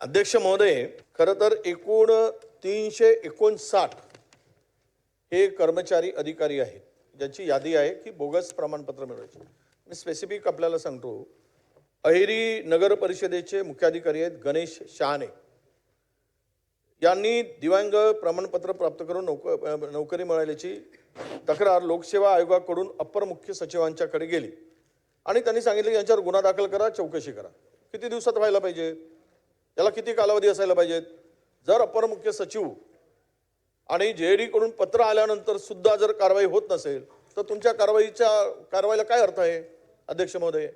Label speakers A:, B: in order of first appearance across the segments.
A: अध्यक्ष महोदय खरं तर एकूण तीनशे एकोणसाठ हे कर्मचारी अधिकारी आहेत ज्यांची यादी आहे की बोगस प्रमाणपत्र मिळवायचे. मी स्पेसिफिक आपल्याला सांगतो अहिरी नगर परिषदेचे मुख्याधिकारी आहेत गणेश शहाणे. यांनी दिव्यांग प्रमाणपत्र प्राप्त करून नोक नोकरी मिळाल्याची तक्रार लोकसेवा आयोगाकडून अप्पर मुख्य सचिवांच्याकडे गेली. आणि त्यांनी सांगितलं की यांच्यावर गुन्हा दाखल करा चौकशी करा. किती दिवसात व्हायला पाहिजे? त्याला किती कालावधी असायला पाहिजेत? जर अपर मुख्य सचिव आणि जे डीकडून पत्र आल्यानंतर सुद्धा जर कारवाई होत नसेल तर तुमच्या कारवाईच्या कारवाईला काय अर्थ आहे अध्यक्ष महोदय?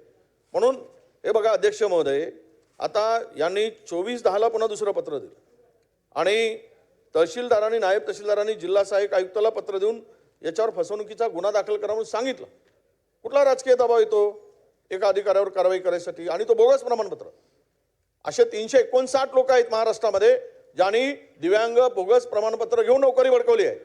A: म्हणून हे बघा अध्यक्ष महोदय आता यांनी चोवीस दहाला पुन्हा दुसरं पत्र दिलं. आणि तहसीलदारांनी नायब तहसीलदारांनी जिल्हा सहाय्यक आयुक्ताला पत्र देऊन याच्यावर फसवणुकीचा गुन्हा दाखल करा म्हणून सांगितलं. कुठला राजकीय दबाव येतो? एका अधिकाऱ्यावर कारवाई करायसाठी. आणि तो बोगस प्रमाणपत्र. असे तीनशे एकोणसाठ लोक आहेत महाराष्ट्रामध्ये ज्यांनी दिव्यांग बोगस प्रमाणपत्र घेऊन नोकरी बडकवली आहे.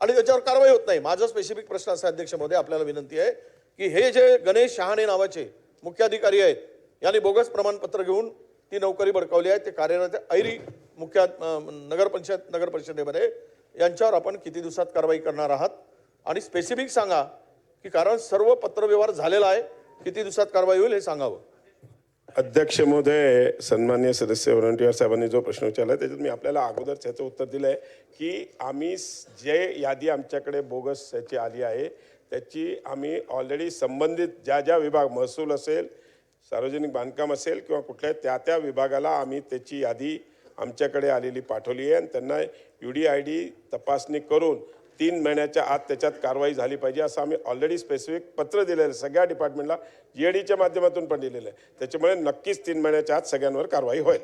A: आणि त्याच्यावर कारवाई होत नाही. माझा स्पेसिफिक प्रश्न असा अध्यक्ष महोदय आपल्याला विनंती आहे की हे जे गणेश शहाणे नावाचे मुख्याधिकारी आहेत यांनी बोगस प्रमाणपत्र घेऊन ती नोकरी बडकावली आहे. ते कार्यरत ऐरी मुख्या अं, नगर पंचायत नगर परिषदेमध्ये. यांच्यावर आपण किती दिवसात कारवाई करणार आहात? आणि स्पेसिफिक सांगा की कारण सर्व पत्रव्यवहार झालेला आहे किती दिवसात कारवाई होईल हे सांगावं.
B: अध्यक्ष महोदय सन्मान्य सदस्य वरंटीवार साहेबांनी जो प्रश्न विचारला त्याच्यात मी आपल्याला अगोदर त्याचं उत्तर दिलं आहे की आम्ही जे यादी आमच्याकडे बोगस याची आली आहे त्याची आम्ही ऑलरेडी संबंधित ज्या ज्या विभाग महसूल असेल सार्वजनिक बांधकाम असेल किंवा कुठल्या त्या त्या विभागाला आम्ही त्याची यादी आमच्याकडे आलेली पाठवली आहे आणि त्यांना यू डी आय डी तपासणी करून तीन महिन्याच्या आत त्याच्यात कारवाई झाली पाहिजे असं आम्ही ऑलरेडी स्पेसिफिक पत्र दिलेलं आहे. सगळ्या डिपार्टमेंटला जी माध्यमातून पण दिलेलं आहे. त्याच्यामुळे नक्कीच तीन महिन्याच्या आत सगळ्यांवर कारवाई होईल.